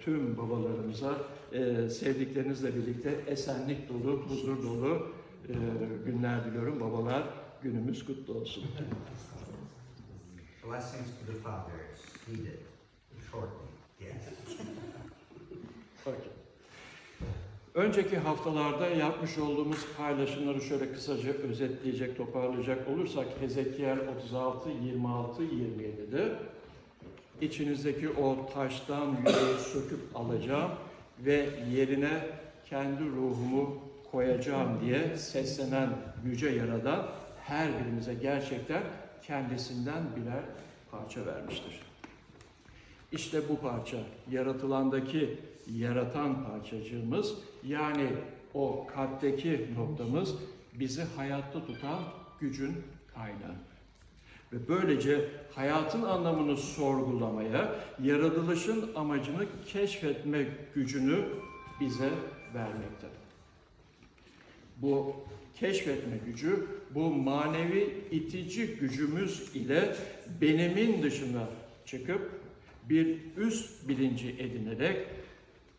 tüm babalarımıza e, sevdiklerinizle birlikte esenlik dolu, huzur dolu e, günler diliyorum. Babalar günümüz kutlu olsun. Blessings to the fathers, needed shortly, yes. Önceki haftalarda yapmış olduğumuz paylaşımları şöyle kısaca özetleyecek, toparlayacak olursak Hezekiel 36, 26, 27'de içinizdeki o taştan yüreği söküp alacağım ve yerine kendi ruhumu koyacağım diye seslenen yüce yaradan her birimize gerçekten kendisinden birer parça vermiştir. İşte bu parça yaratılandaki yaratan parçacığımız yani o kalpteki noktamız bizi hayatta tutan gücün kaynağı. Ve böylece hayatın anlamını sorgulamaya, yaratılışın amacını keşfetme gücünü bize vermekte. Bu keşfetme gücü, bu manevi itici gücümüz ile benimin dışına çıkıp bir üst bilinci edinerek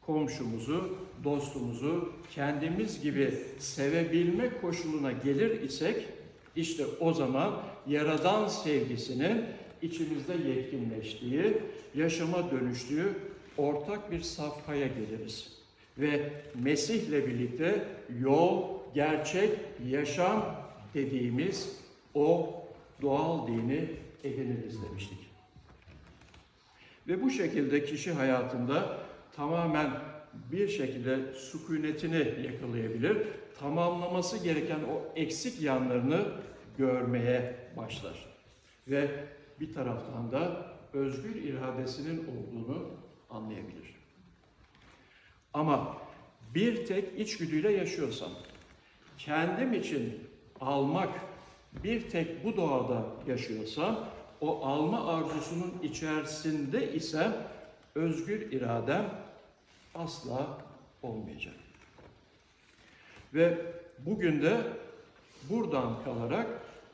komşumuzu, dostumuzu kendimiz gibi sevebilme koşuluna gelir isek işte o zaman yaradan sevgisinin içimizde yetkinleştiği, yaşama dönüştüğü ortak bir safhaya geliriz. Ve Mesih'le birlikte yol, gerçek, yaşam dediğimiz o doğal dini ediniriz demiştik. Ve bu şekilde kişi hayatında tamamen bir şekilde sükunetini yakalayabilir, tamamlaması gereken o eksik yanlarını görmeye başlar. Ve bir taraftan da özgür iradesinin olduğunu anlayabilir. Ama bir tek içgüdüyle yaşıyorsam, kendim için almak bir tek bu doğada yaşıyorsam, o alma arzusunun içerisinde ise özgür iradem asla olmayacak. Ve bugün de buradan kalarak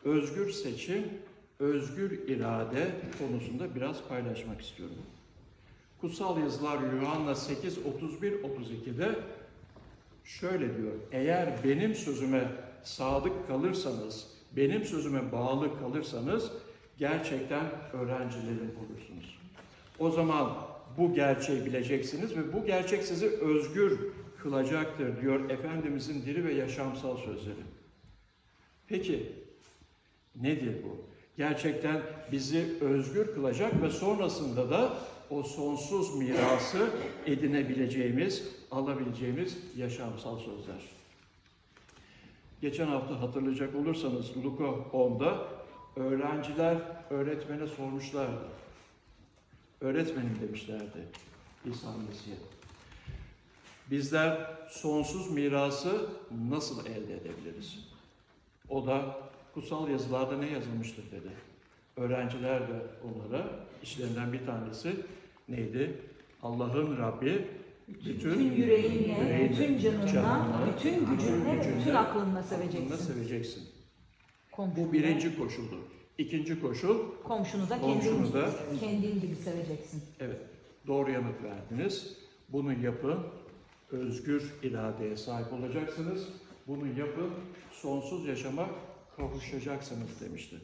özgür seçim, özgür irade konusunda biraz paylaşmak istiyorum. Kutsal yazılar Yuhanna 8, 31, 32'de şöyle diyor. Eğer benim sözüme sadık kalırsanız, benim sözüme bağlı kalırsanız gerçekten öğrencilerim olursunuz. O zaman bu gerçeği bileceksiniz ve bu gerçek sizi özgür kılacaktır diyor Efendimizin diri ve yaşamsal sözleri. Peki nedir bu? Gerçekten bizi özgür kılacak ve sonrasında da o sonsuz mirası edinebileceğimiz, alabileceğimiz yaşamsal sözler. Geçen hafta hatırlayacak olursanız Luka 10'da öğrenciler öğretmene sormuşlardı. Öğretmenim demişlerdi İsa Mesih'e. Bizler sonsuz mirası nasıl elde edebiliriz? O da kutsal yazılarda ne yazılmıştır dedi. Öğrenciler de onlara işlerinden bir tanesi neydi? Allah'ın Rabbi bütün, Bütün yüreğinle, yüreğinle, bütün canınla, canınla, bütün gücünle ve bütün aklınla aklınla seveceksin. seveceksin. Komşunu Bu birinci koşuldu. İkinci koşul, komşunu da komşunu kendin, kendin gibi seveceksin. evet doğru yanıt verdiniz. Bunu yapın, özgür iradeye sahip olacaksınız. Bunu yapın, sonsuz yaşama kavuşacaksınız demişti.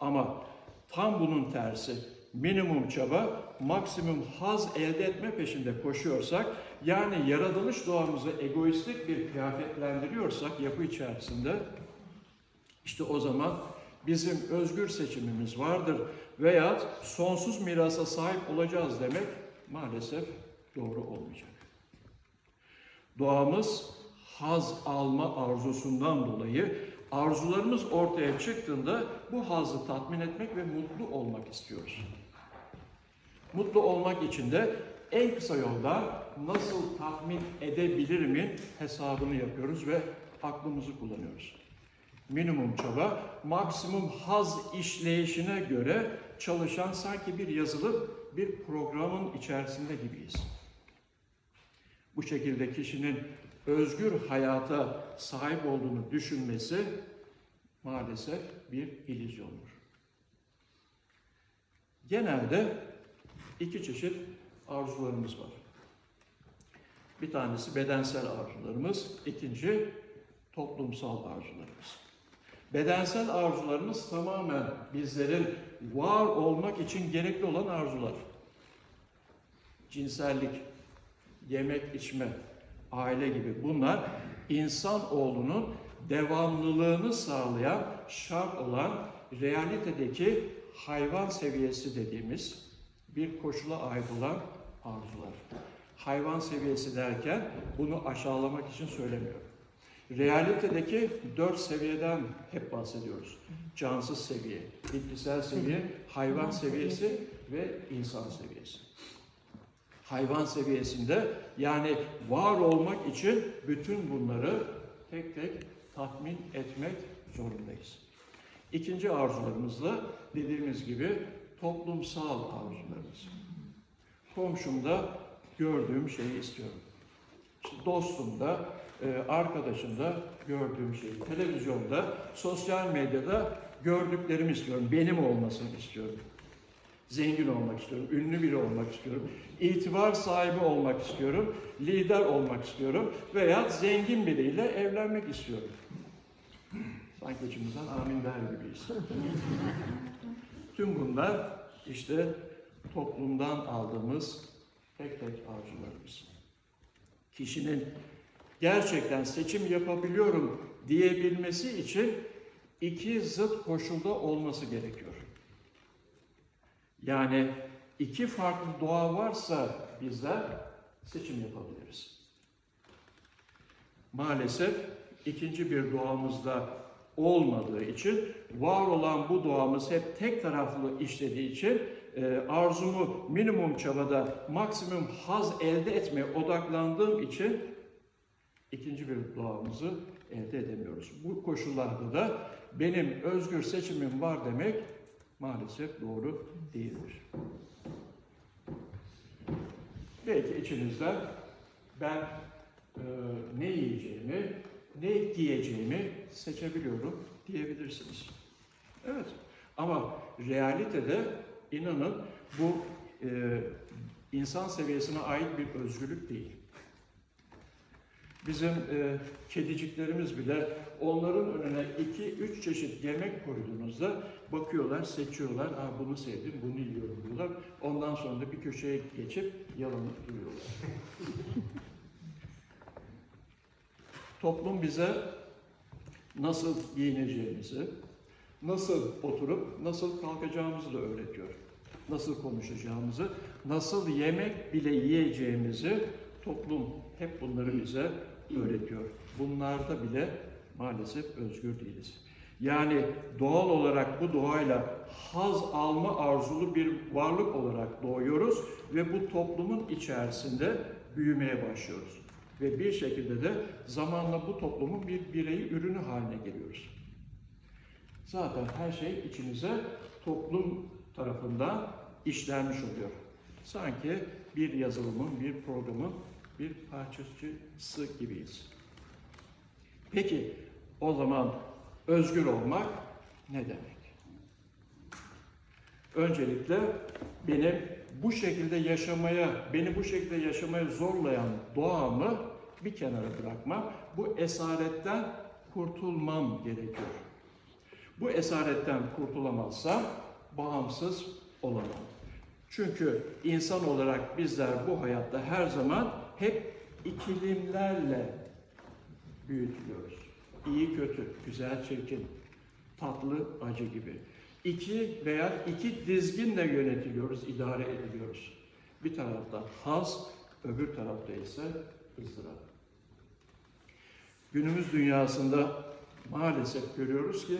Ama tam bunun tersi, minimum çaba, maksimum haz elde etme peşinde koşuyorsak, yani yaratılış doğamızı egoistik bir kıyafetlendiriyorsak yapı içerisinde, işte o zaman bizim özgür seçimimiz vardır veya sonsuz mirasa sahip olacağız demek maalesef doğru olmayacak. Doğamız haz alma arzusundan dolayı arzularımız ortaya çıktığında bu hazı tatmin etmek ve mutlu olmak istiyoruz. Mutlu olmak için de en kısa yolda nasıl tatmin edebilirimin hesabını yapıyoruz ve aklımızı kullanıyoruz. Minimum çaba, maksimum haz işleyişine göre çalışan sanki bir yazılı bir programın içerisinde gibiyiz. Bu şekilde kişinin özgür hayata sahip olduğunu düşünmesi maalesef bir illüzyondur. Genelde iki çeşit arzularımız var. Bir tanesi bedensel arzularımız, ikinci toplumsal arzularımız. Bedensel arzularımız tamamen bizlerin var olmak için gerekli olan arzular. Cinsellik, yemek içme, aile gibi bunlar insanoğlunun devamlılığını sağlayan şart olan realitedeki hayvan seviyesi dediğimiz bir koşula ait olan arzular. Hayvan seviyesi derken bunu aşağılamak için söylemiyorum. Realitedeki dört seviyeden hep bahsediyoruz. Cansız seviye, bitkisel seviye, hayvan seviyesi ve insan seviyesi. Hayvan seviyesinde yani var olmak için bütün bunları tek tek tatmin etmek zorundayız. İkinci arzularımız da dediğimiz gibi toplumsal arzularımız. Komşumda gördüğüm şeyi istiyorum. İşte dostumda, arkadaşımda gördüğüm şeyi, televizyonda, sosyal medyada gördüklerimi istiyorum. Benim olmasını istiyorum. Zengin olmak istiyorum, ünlü biri olmak istiyorum, itibar sahibi olmak istiyorum, lider olmak istiyorum veya zengin biriyle evlenmek istiyorum. Sanki içimizden amin der gibiyiz. Tüm bunlar işte toplumdan aldığımız tek tek arzularımız. Kişinin gerçekten seçim yapabiliyorum diyebilmesi için iki zıt koşulda olması gerekiyor. Yani iki farklı doğa varsa bizler seçim yapabiliriz. Maalesef ikinci bir doğamızda olmadığı için var olan bu doğamız hep tek taraflı işlediği için e, arzumu minimum çabada maksimum haz elde etmeye odaklandığım için ikinci bir doğamızı elde edemiyoruz. Bu koşullarda da benim özgür seçimim var demek maalesef doğru değildir. Belki içinizden ben e, ne yiyeceğimi, ne giyeceğimi seçebiliyorum diyebilirsiniz. Evet ama realitede inanın bu e, insan seviyesine ait bir özgürlük değil. Bizim e, kediciklerimiz bile onların önüne iki, üç çeşit yemek koyduğunuzda bakıyorlar, seçiyorlar. Aa, bunu sevdim, bunu yiyorum diyorlar. Ondan sonra da bir köşeye geçip yalanıp duruyorlar. Toplum bize nasıl giyineceğimizi, nasıl oturup nasıl kalkacağımızı da öğretiyor. Nasıl konuşacağımızı, nasıl yemek bile yiyeceğimizi toplum hep bunları bize öğretiyor. Bunlarda bile maalesef özgür değiliz. Yani doğal olarak bu doğayla haz alma arzulu bir varlık olarak doğuyoruz ve bu toplumun içerisinde büyümeye başlıyoruz. Ve bir şekilde de zamanla bu toplumun bir bireyi ürünü haline geliyoruz. Zaten her şey içimize toplum tarafından işlenmiş oluyor. Sanki bir yazılımın, bir programın bir parçacısı gibiyiz. Peki o zaman özgür olmak ne demek? Öncelikle benim bu şekilde yaşamaya, beni bu şekilde yaşamaya zorlayan doğamı bir kenara bırakmam, bu esaretten kurtulmam gerekiyor. Bu esaretten kurtulamazsam bağımsız olamam. Çünkü insan olarak bizler bu hayatta her zaman hep ikilimlerle büyütülüyoruz. İyi kötü, güzel çirkin, tatlı acı gibi. İki veya iki dizginle yönetiliyoruz, idare ediliyoruz. Bir tarafta haz, öbür tarafta ise ızdırap. Günümüz dünyasında maalesef görüyoruz ki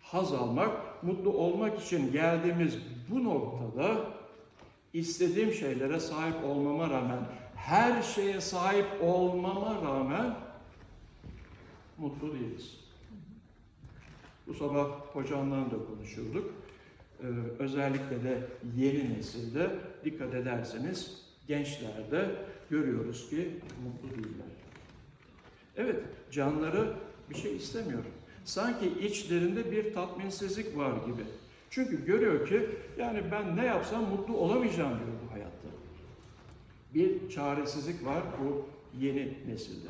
haz almak, mutlu olmak için geldiğimiz bu noktada istediğim şeylere sahip olmama rağmen, her şeye sahip olmama rağmen mutlu değiliz. Bu sabah hocamla da konuşuyorduk. Ee, özellikle de yeni nesilde dikkat ederseniz gençlerde görüyoruz ki mutlu değiller. Evet, canları bir şey istemiyor. Sanki içlerinde bir tatminsizlik var gibi. Çünkü görüyor ki yani ben ne yapsam mutlu olamayacağım diyor. Bir çaresizlik var bu yeni nesilde.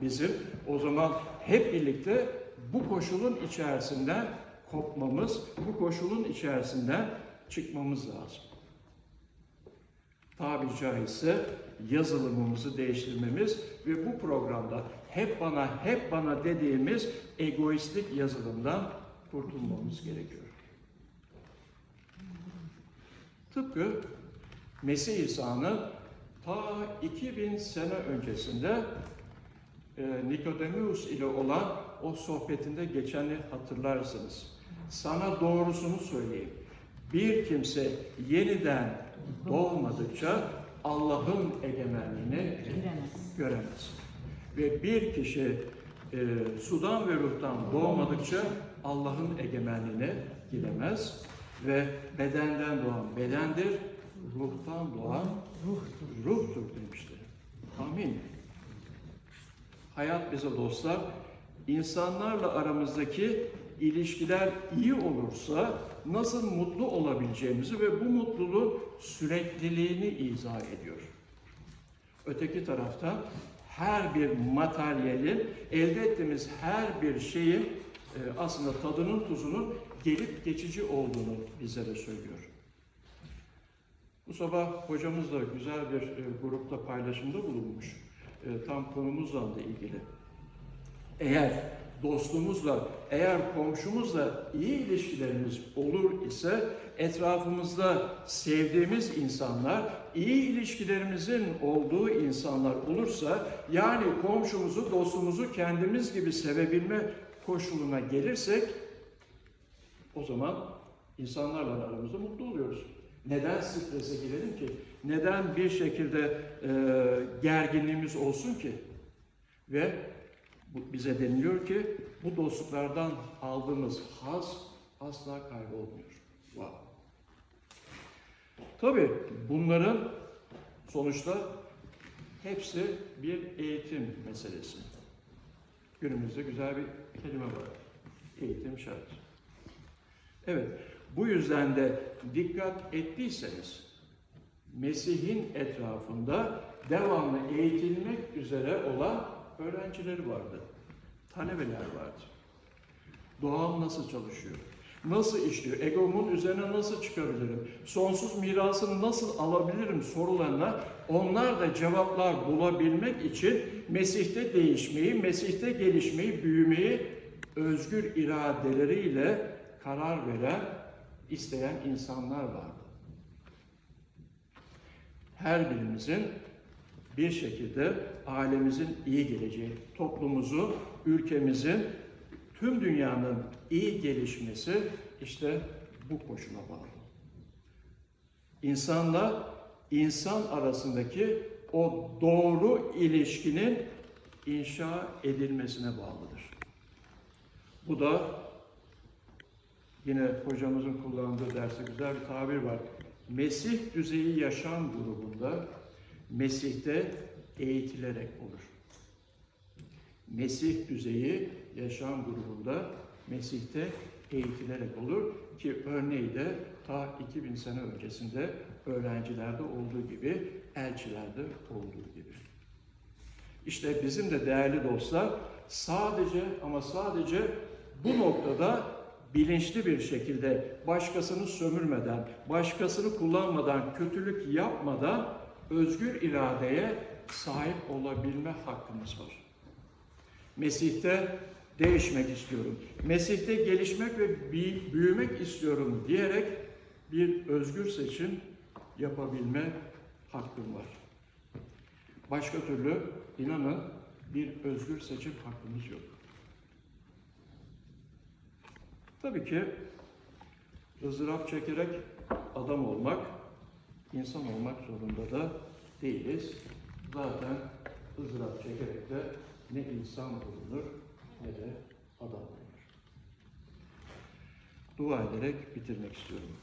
Bizim o zaman hep birlikte bu koşulun içerisinden kopmamız, bu koşulun içerisinden çıkmamız lazım. Tabi caizse yazılımımızı değiştirmemiz ve bu programda hep bana hep bana dediğimiz egoistlik yazılımdan kurtulmamız gerekiyor. Tıpkı Mesih İsa'nın ta 2000 sene öncesinde e, Nikodemus ile olan o sohbetinde geçeni hatırlarsınız. Sana doğrusunu söyleyeyim. Bir kimse yeniden doğmadıkça Allah'ın egemenliğini Giremez. göremez. Ve bir kişi e, sudan ve ruhtan doğmadıkça Allah'ın egemenliğine giremez. Ve bedenden doğan bedendir, ruhtan doğan Ruhtur. ruhtur demiştir. Amin. Hayat bize dostlar, insanlarla aramızdaki ilişkiler iyi olursa nasıl mutlu olabileceğimizi ve bu mutluluğun sürekliliğini izah ediyor. Öteki tarafta her bir materyalin, elde ettiğimiz her bir şeyin e, aslında tadının tuzunun gelip geçici olduğunu bizlere söylüyor. Bu sabah hocamız da güzel bir e, grupta paylaşımda bulunmuş. E, tam konumuzla da ilgili. Eğer dostumuzla, eğer komşumuzla iyi ilişkilerimiz olur ise etrafımızda sevdiğimiz insanlar, iyi ilişkilerimizin olduğu insanlar olursa yani komşumuzu, dostumuzu kendimiz gibi sevebilme koşuluna gelirsek o zaman insanlarla aramızda mutlu oluyoruz. Neden strese girelim ki? Neden bir şekilde e, gerginliğimiz olsun ki? Ve bize deniliyor ki bu dostluklardan aldığımız haz asla kaybolmuyor. Wow. Tabii bunların sonuçta hepsi bir eğitim meselesi. Günümüzde güzel bir kelime var. Eğitim şart. Evet, bu yüzden de dikkat ettiyseniz Mesih'in etrafında devamlı eğitilmek üzere olan öğrencileri vardı. Talebeler vardı. Doğam nasıl çalışıyor? Nasıl işliyor? Egomun üzerine nasıl çıkabilirim? Sonsuz mirasını nasıl alabilirim sorularına onlar da cevaplar bulabilmek için Mesih'te değişmeyi, Mesih'te gelişmeyi, büyümeyi özgür iradeleriyle karar veren, isteyen insanlar vardı. Her birimizin bir şekilde ailemizin iyi geleceği, toplumumuzu, ülkemizin, tüm dünyanın iyi gelişmesi işte bu koşula bağlı. İnsanla insan arasındaki o doğru ilişkinin inşa edilmesine bağlıdır. Bu da yine hocamızın kullandığı derste güzel bir tabir var. Mesih düzeyi yaşam grubunda Mesih'te eğitilerek olur. Mesih düzeyi yaşam grubunda Mesih'te eğitilerek olur ki örneği de ta 2000 sene öncesinde öğrencilerde olduğu gibi, elçilerde olduğu gibi. İşte bizim de değerli dostlar sadece ama sadece bu noktada bilinçli bir şekilde başkasını sömürmeden, başkasını kullanmadan, kötülük yapmadan özgür iradeye sahip olabilme hakkımız var. Mesih'te değişmek istiyorum. Mesih'te gelişmek ve büyümek istiyorum diyerek bir özgür seçim yapabilme hakkım var. Başka türlü inanın bir özgür seçim hakkımız yok. Tabii ki ızdırap çekerek adam olmak, insan olmak zorunda da değiliz. Zaten ızdırap çekerek de ne insan olunur ne de adam olunur. Dua ederek bitirmek istiyorum.